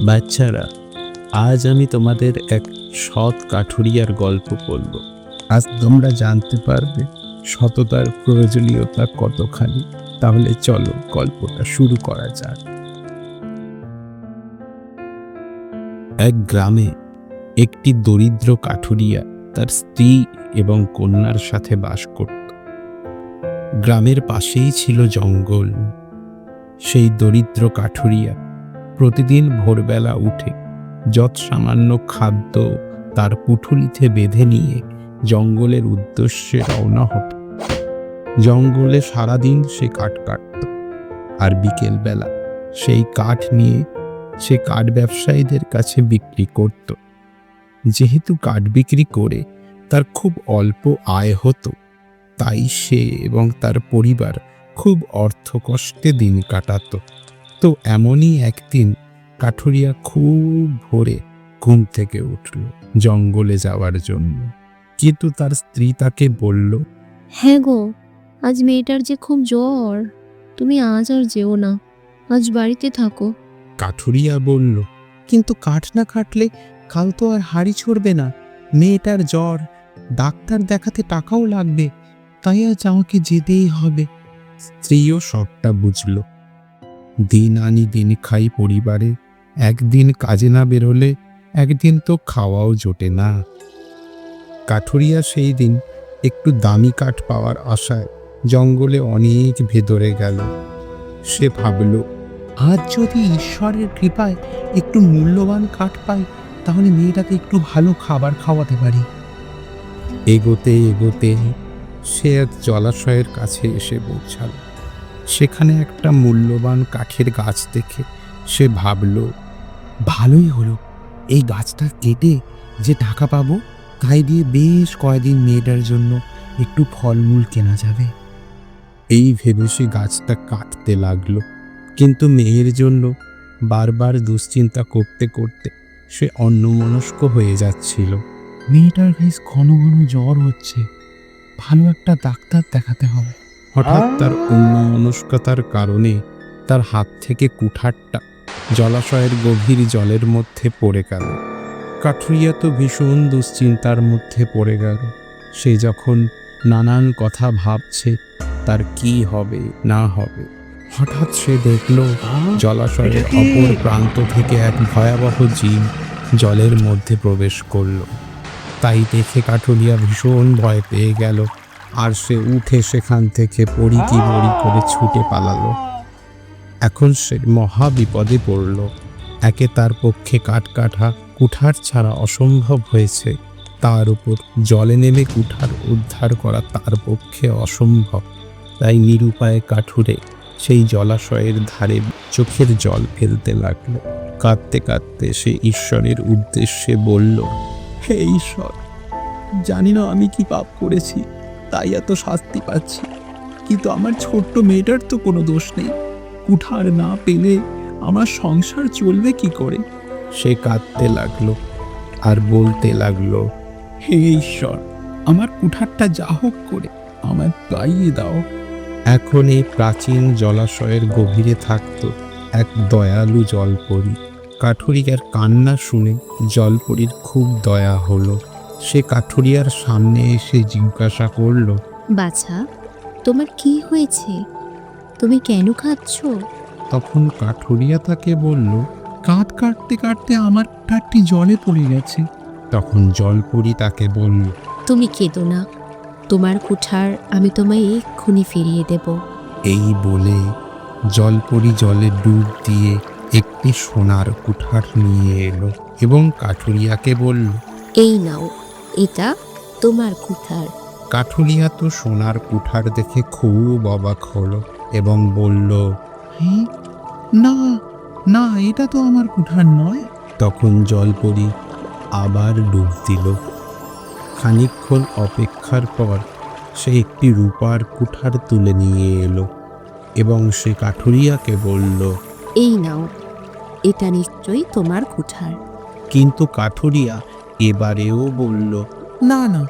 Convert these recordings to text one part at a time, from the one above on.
বাচ্চারা, আজ আমি তোমাদের এক সৎ কাঠুরিয়ার গল্প বলব। আজ তোমরা জানতে পারবে সততার প্রয়োজনীয়তা কতখানি। তাহলে চলো গল্পটা শুরু করা যাক। এক গ্রামে একটি দরিদ্র কাঠুরিয়া তার স্ত্রী এবং কন্যার সাথে বাস করত। গ্রামের পাশেই ছিল জঙ্গল। সেই দরিদ্র কাঠুরিয়া প্রতিদিন ভোরবেলা উঠে যৎ সামান্য খাদ্য তার পুঠুলিতে বেঁধে নিয়ে জঙ্গলের উদ্দেশ্যে রওনা হতো। জঙ্গলে সারাদিন সে কাঠ কাটত আর বিকেলবেলা সেই কাঠ নিয়ে সে কাঠ ব্যবসায়ীদের কাছে বিক্রি করত। যেহেতু কাঠ বিক্রি করে তার খুব অল্প আয় হতো, তাই সে এবং তার পরিবার খুব অর্থকষ্টে দিন কাটাতো। তো এমনই একদিন কাঠুরিয়া খুব ভোরে ঘুম থেকে উঠল জঙ্গলে যাওয়ার জন্য। কিন্তু তার স্ত্রী তাকে বলল হ্যাঁ গো আজ মেয়েটার যে খুব জ্বর তুমি আজ আর যেও না আজ বাড়িতে থাকো। কাঠুরিয়া বলল কিন্তু কাঠ না কাটলে কাল তো আর হাড়ি ছড়বে না মেয়েটার জ্বর ডাক্তার দেখাতে টাকাও লাগবে তাই আজ আমাকে যেতেই হবে। স্ত্রীও সবটা বুঝল। দিন আনি দিন খাই পরিবারে। একদিন কাজে না বেরোলে একদিন তো খাওয়াও জোটে না। কাঠুরিয়া সেই দিন একটু দামি কাঠ পাওয়ার আশায় জঙ্গলে অনেক ভেতরে গেল। সে ভাবল, আজ যদি ঈশ্বরের কৃপায় একটু মূল্যবান কাঠ পাই, তাহলে মেয়েটাকে একটু ভালো খাবার খাওয়াতে পারি। এগোতে এগোতে সে এক জলাশয়ের কাছে এসে পৌঁছাল। সেখানে একটা মূল্যবান কাঠের গাছ দেখে সে ভাবল, ভালোই হলো। এই গাছটা কেটে যে টাকা পাবো, তাই দিয়ে বেশ কয়দিন মেয়েটার জন্য একটু ফলমূল কেনা যাবে। এই ভেবে সে গাছটা কাটতে লাগল। কিন্তু মেয়ের জন্য বারবার দুশ্চিন্তা করতে করতে সে অন্যমনস্ক হয়ে যাচ্ছিল। মেয়েটার বেশ ঘন ঘন জ্বর হচ্ছে। ভালো একটা ডাক্তার দেখাতে হবে। হঠাৎ তার অন্যমনস্কতার কারণে তার হাত থেকে কুঠারটা জলাশয়ের গভীর জলের মধ্যে পড়ে গেল। কাঠুরিয়া তো ভীষণ দুশ্চিন্তার মধ্যে পড়ে গেল। সে যখন নানান কথা ভাবছে তার কি হবে না হবে? হঠাৎ সে দেখল জলাশয়ের অপর প্রান্ত থেকে এক ভয়াবহ জীব জলের মধ্যে প্রবেশ করল। তাই দেখে কাঠুরিয়া ভীষণ ভয় পেয়ে গেল। আর সে উঠে সেখান থেকে পড়ি কি বড়ি করে ছুটে পালালো। এখন সে মহা বিপদে পড়ল। একে তার পক্ষে কাঠ কাঠা কুঠার ছাড়া অসম্ভব হয়েছে। তার উপর জলে নেমে কুঠার উদ্ধার করা তার পক্ষে অসম্ভব। তাই নিরুপায় কাঠুরে সেই জলাশয়ের ধারে চোখের জল ফেলতে লাগল। কাঁদতে কাঁদতে সে ঈশ্বরের উদ্দেশ্যে বলল, হে ঈশ্বর, জানি না আমি কি পাপ করেছি। তাই এত শাস্তি পাচ্ছি। কিন্তু আমার ছোট্ট মেয়েটার তো কোনো দোষ নেই। কুঠার না পেলে আমার সংসার চলবে কি করে? সে কাঁদতে লাগল আর বলতে লাগল হে ঈশ্বর আমার কুঠারটা যা হোক করে আমার পাইয়ে দাও। এখন এই প্রাচীন জলাশয়ের গভীরে থাকত এক দয়ালু জলপরি। কাঠুরিয়ার কান্না শুনে জলপরির খুব দয়া হলো। সে কাঠুরিয়ার সামনে এসে জিজ্ঞাসা করল বাছা তোমার কি হয়েছে? তুমি কেন খাচ্ছ তখন কাঠুরিয়া তাকে বলল কাঁধ কাটতে কাটতে আমার কুঠারটি জলে পড়ে গেছে। তখন জলপরি তাকে বলল তুমি কেঁদো না তোমার কুঠার আমি তোমায় এক্ষুনি ফিরিয়ে দেব। এই বলে জলপরি জলে ডুব দিয়ে একটি সোনার কুঠার নিয়ে এলো এবং কাঠুরিয়াকে বলল এই নাও এটা তোমার কুঠার। কাঠুরিয়া তো সোনার কুঠার দেখে খুব অবাক হলো এবং বলল হে না না এটা তো আমার কুঠার নয়। তখন জলপরি আবার ডুব দিল। খানিকক্ষণ অপেক্ষার পর সে একটি রূপার কুঠার তুলে নিয়ে এলো এবং সে কাঠুরিয়াকে বলল এই নাও এটা নিশ্চয়ই তোমার কুঠার। কিন্তু কাঠুরিয়া এবারেও বলল না না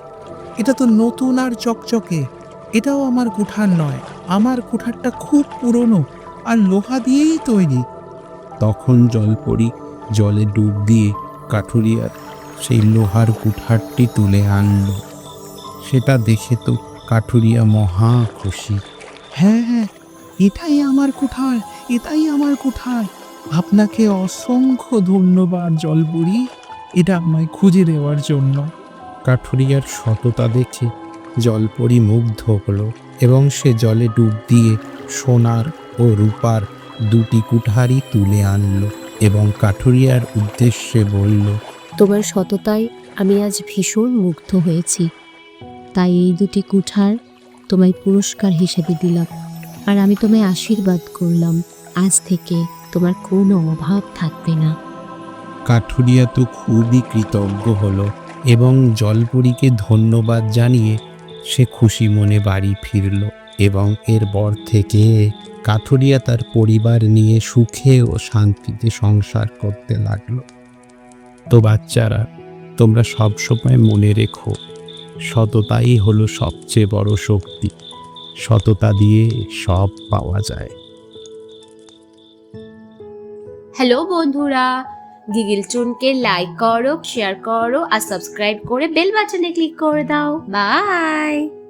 এটা তো নতুন আর চকচকে। এটাও আমার কুঠার নয়। আমার কুঠারটা খুব পুরনো আর লোহা দিয়েই তৈরি। তখন জলপরি জলে ডুব দিয়ে কাঠুরিয়ার সেই লোহার কুঠারটি তুলে আনলো। সেটা দেখে তো কাঠুরিয়া মহা খুশি। হ্যাঁ হ্যাঁ এটাই আমার কুঠার এটাই আমার কুঠার। আপনাকে অসংখ্য ধন্যবাদ জলপুরি। এটা আমায় খুঁজে দেওয়ার জন্য। কাঠুরিয়ার সততা দেখে জলপরি মুগ্ধ হলো এবং সে জলে ডুব দিয়ে সোনার ও রূপার দুটি কুঠারই তুলে আনলো এবং কাঠুরিয়ার উদ্দেশ্যে বলল তোমার সততায় আমি আজ ভীষণ মুগ্ধ হয়েছি। তাই এই দুটি কুঠার তোমায় পুরস্কার হিসেবে দিলাম আর আমি তোমায় আশীর্বাদ করলাম। আজ থেকে তোমার কোনো অভাব থাকবে না। কাঠুরিয়া তো খুবই কৃতজ্ঞ হলো এবং জলপুরীকে ধন্যবাদ জানিয়ে সে খুশি মনে বাড়ি ফিরল এবং এর এরপর থেকে কাঠুরিয়া তার পরিবার নিয়ে সুখে ও শান্তিতে সংসার করতে লাগল। তো বাচ্চারা, তোমরা সবসময় মনে রেখো, সততাই হলো সবচেয়ে বড় শক্তি। সততা দিয়ে সব পাওয়া যায়। হ্যালো বন্ধুরা গিগল চুনকে লাইক করো শেয়ার করো, আর সাবস্ক্রাইব করে বেল বাটনে ক্লিক করে দাও। বাই